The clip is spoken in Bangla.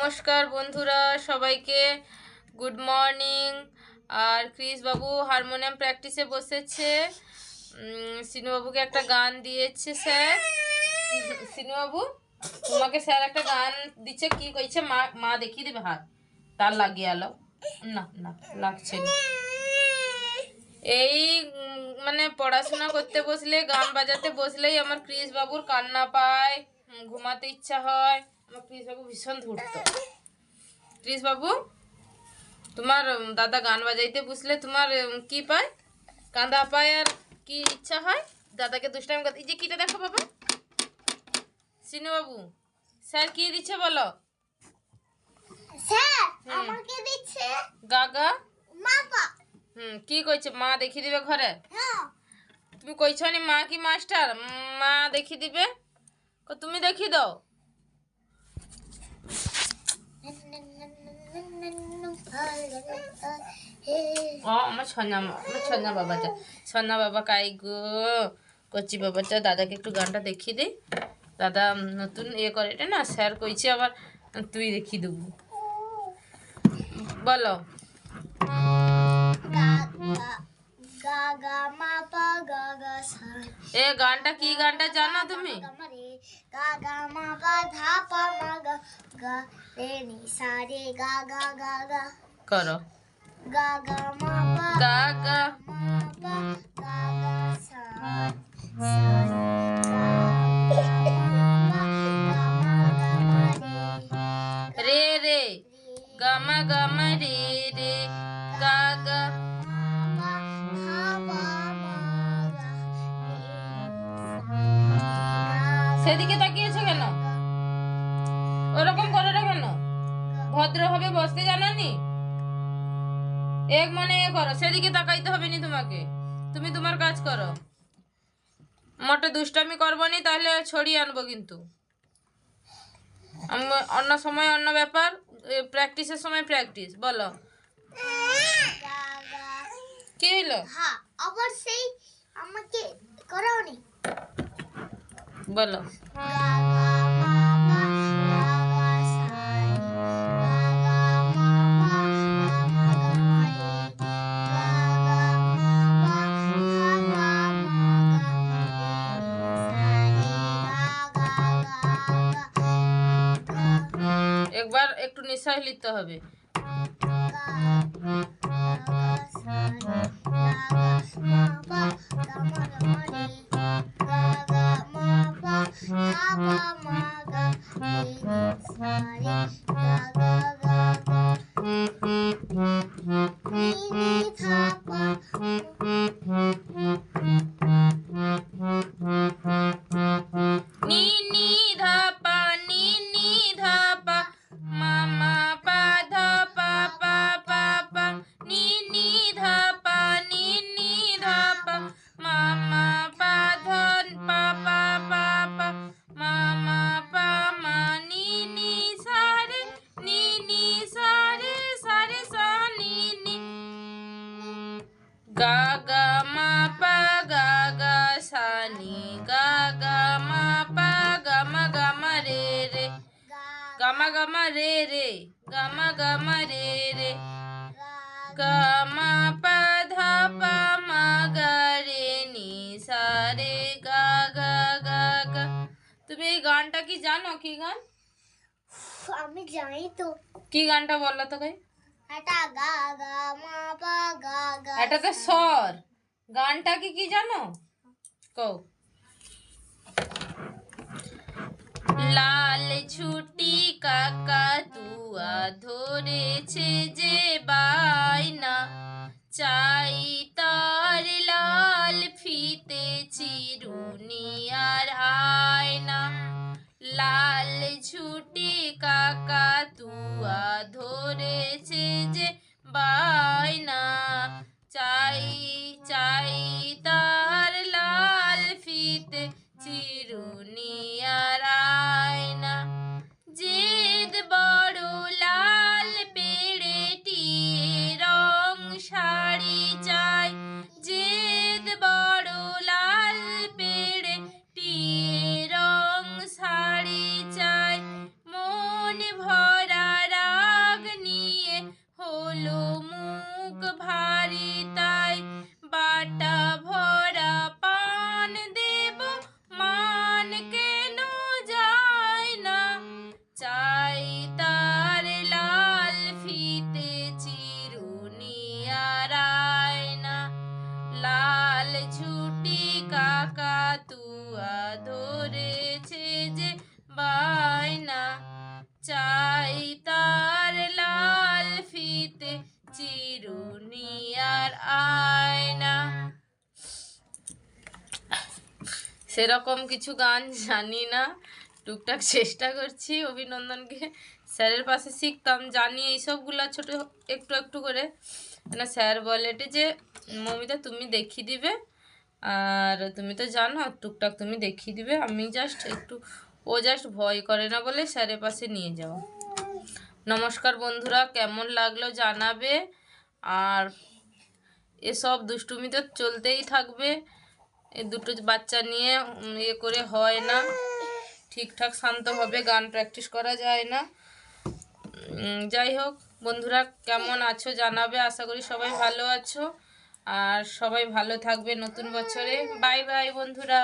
নমস্কার বন্ধুরা, সবাইকে গুড মর্নিং আর বাবু হারমোনিয়াম প্র্যাকটিসে বসেছে। সিনুবাবুকে একটা গান দিয়েছে, স্যার। সিনুবাবু তোমাকে স্যার একটা গান দিচ্ছে, কি কইছে? মা মা দেখিয়ে দেবে হাত। তার লাগিয়ে আলো। না না, লাগছে না। এই মানে পড়াশোনা করতে বসলে, গান বাজাতে বসলেই আমার বাবুর কান্না পায়। ঘুমাতে ইচ্ছা হয়। আমার ক্রিস বাবু ভীষণ ধূর্ত। ক্রিস বাবু তোমার দাদা গান বাজাইতে বুঝলে তোমার কি পায়? কান্দা পায় আর কি ইচ্ছা হয়? দাদাকে দুষ্টাইম করতে এই যে কিটা দেখো বাবা। সিনু বাবু স্যার কি দিচ্ছে বলো? স্যার আমাকে দিচ্ছে গাগা? মাপা হুম কি কইছে? মা দেখিয়ে দিবে ঘরে? হ্যাঁ। তুমি কইছ নি মা কি মাস্টার? মা দেখি দিবে? তুমি দেখি দাও। ও আমার আমার বাবাটা। বাবা কাই গো? কচি বাবাটা দাদাকে একটু গানটা দেখিয়ে দে। দাদা নতুন ইয়ে করে এটা না স্যার কইছে আবার তুই দেখিয়ে দেবো। বলো। এ গানটা কি গানটা জানো তুমি? গামারে গাগা মাপা ধাপা মাগা গা রে নি সা রে গাগা গাগা করো গাগা মাপা গাগা মাপা গাগা সেদিকে তাকিয়েছো কেন? ওরকম করো না কেন? ভদ্রভাবে বসতে জানানি? এক মনে এ করো, সেদিকে তাকাইতে হবে নি তোমাকে। তুমি তোমার কাজ করো। মোটে দুষ্টামি করব নি, তাহলে ছড়িয়ে আনব কিন্তু। অন্য সময় অন্য ব্যাপার প্র্যাকটিসের সময় প্র্যাকটিস বলো। কি হইল? হ্যাঁ অবশ্যই আমাকে করাওনি। বলো। একবার একটু নিঃশ্বাস নিতে হবে। গা মা গা মা রে রে গা মা গা মা রে রে গা মা পা ধা পা মা গা রে নি সা রে গা গা গা গা তুমি এই গানটা কি জানো কি গান আমি জানি তো। কি গানটা বলল তো কই এটা গা গা মা পা গা গা এটা তো স্বর গানটা কি কি জানো কও লাল ছুটি আর আয়না লাল ঝুটি কাকা তুয়া ধরেছে যে বায়না সেরকম কিছু গান জানি না। টুকটাক চেষ্টা করছি অভিনন্দনকে। স্যারের পাশে শিখতাম, জানি এইসবগুলো ছোট একটু একটু করে। না, স্যার বলে এটি যে, মমিতা তুমি দেখিয়ে দিবে। আর তুমি তো জানো, টুকটাক তুমি দেখিয়ে দিবে। আমি জাস্ট একটু, ও জাস্ট ভয় করে না বলে স্যারের পাশে নিয়ে যাও নমস্কার বন্ধুরা, কেমন লাগল জানাবে। আর এসব দুষ্টুমি তো চলতেই থাকবে। এ দুটো বাচ্চা নিয়ে ইয়ে করে হয় না। ঠিকঠাক শান্তভাবে গান প্র্যাকটিস করা যায় না। যাই হোক, বন্ধুরা কেমন আছো জানাবে, আশা করি সবাই ভালো আছো। আর সবাই ভালো থাকবে নতুন বছরে। বাই বাই বন্ধুরা।